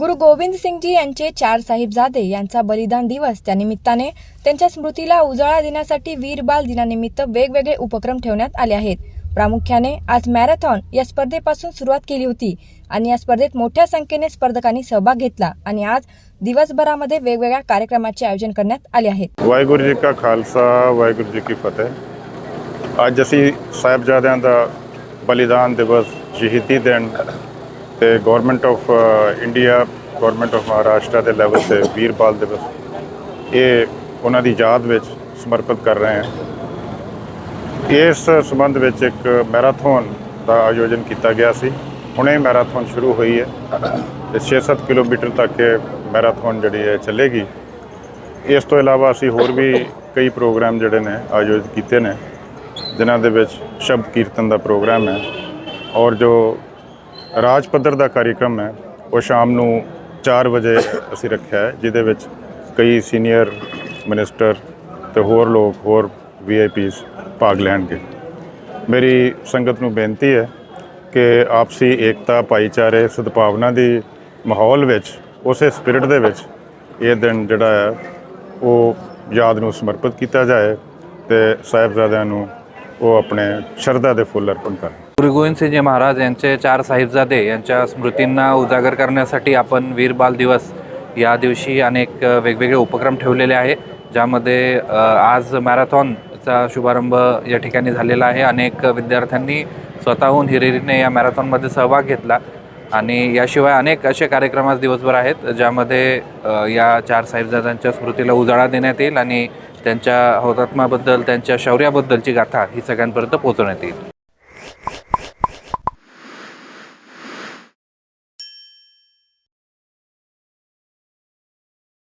गुरु गोविंद सिंगजी यांचे चार साहिबजादे यांचा बलिदान दिवस त्यानिमित्ताने त्यांच्या स्मृतीला उजाळा देण्यासाठी वीर बाल दिनानिमित्त वेगवेगळे उपक्रम ठेवण्यात आले आहेत. प्रामुख्याने आज मॅरेथॉन या स्पर्धेपासून सुरुवात केली होती आणि या स्पर्धेत मोठ्या संख्येने स्पर्धकांनी सहभाग घेतला आणि आज दिवसभरामध्ये वेगवेगळ्या कार्यक्रमाचे आयोजन करण्यात आले आहेत वाहेगुरुजी का खालसा वाहेगुरुजी की फतेह. आज जशी साहेबजाद्यांचा बलिदान दिवस शहीदी दिन ਤੇ government of India government of Maharashtra ਦੇ ਲੈਵਲ ਤੇ ਵੀਰਪਾਲ ਦਿਵਸ, ਇਹ ਉਹਨਾਂ ਦੀ ਯਾਦ ਵਿੱਚ ਸਮਰਪਿਤ ਕਰ ਰਹੇ ਹਾਂ। ਇਸ ਸੰਬੰਧ ਵਿੱਚ ਇੱਕ ਮੈਰਾਥਨ ਦਾ ਆਯੋਜਨ ਕੀਤਾ ਗਿਆ ਸੀ। ਹੁਣੇ ਮੈਰਾਥਨ ਸ਼ੁਰੂ ਹੋਈ ਹੈ ਤੇ 6-7 ਕਿਲੋਮੀਟਰ ਤੱਕ ਇਹ ਮੈਰਾਥਨ ਜਿਹੜੀ ਹੈ ਚੱਲੇਗੀ। ਇਸ ਤੋਂ ਇਲਾਵਾ ਅਸੀਂ ਹੋਰ ਵੀ ਕਈ ਪ੍ਰੋਗਰਾਮ ਜਿਹੜੇ ਨੇ ਆਯੋਜਿਤ ਕੀਤੇ ਨੇ, ਜਿਨ੍ਹਾਂ ਦੇ ਵਿੱਚ ਸ਼ਬਦ ਕੀਰਤਨ ਦਾ ਪ੍ਰੋਗਰਾਮ ਹੈ। ਔਰ ਜੋ ਰਾਜ ਪੱਧਰ ਦਾ ਕਾਰਜਕ੍ਰਮ ਹੈ। ਉਹ ਸ਼ਾਮ ਨੂੰ 4 ਵਜੇ ਅਸੀਂ ਰੱਖਿਆ ਹੈ, ਜਿਹਦੇ ਵਿੱਚ ਕਈ ਸੀਨੀਅਰ ਮਿਨਿਸਟਰ ਤੇ ਹੋਰ ਲੋਕ, ਹੋਰ ਵੀਆਈਪੀਸ ਭਾਗ ਲੈਣਗੇ। ਮੇਰੀ ਸੰਗਤ ਨੂੰ ਬੇਨਤੀ ਹੈ ਕਿ ਆਪਸੀ ਏਕਤਾ, ਭਾਈਚਾਰੇ, ਸਦਭਾਵਨਾ ਦੀ ਮਾਹੌਲ ਵਿੱਚ, ਉਸੇ ਸਪਿਰਿਟ ਦੇ ਵਿੱਚ ਇਹ ਦਿਨ ਜਿਹੜਾ ਹੈ, ਉਹ ਯਾਦ ਨੂੰ ਸਮਰਪਿਤ ਕੀਤਾ ਜਾਏ ਤੇ ਸਾਹਿਬਜ਼ਾਦਿਆਂ ਨੂੰ व आपणे श्रद्धा दे फुल अर्पण कर। गुरु गोविंद सिंहजी महाराज यांचे चार साहिबजादे यांच्या स्मृतींना उजागर करण्यासाठी आपण वीर बाल दिवस या दिवशी अनेक वेगवेगळे उपक्रम ठेवलेले आहे ज्यामध्ये आज मॅरेथॉनचा शुभारंभ या ठिकाणी झालेला आहे. अनेक विद्यार्थ्यांनी स्वतःहून हिरिरीने या मॅरेथॉनमध्ये सहभाग घेतला आणि याशिवाय अनेक असे कार्यक्रम आज दिवसभर आहेत ज्यामध्ये या चार साहिबजादांच्या स्मृतीला उजाळा देण्यात येईल आणि त्यांच्या हौतात्म्याबद्दल त्यांच्या शौर्याबद्दलची गाथा ही सगळ्यांपर्यंत पोहोचवण्यात येईल.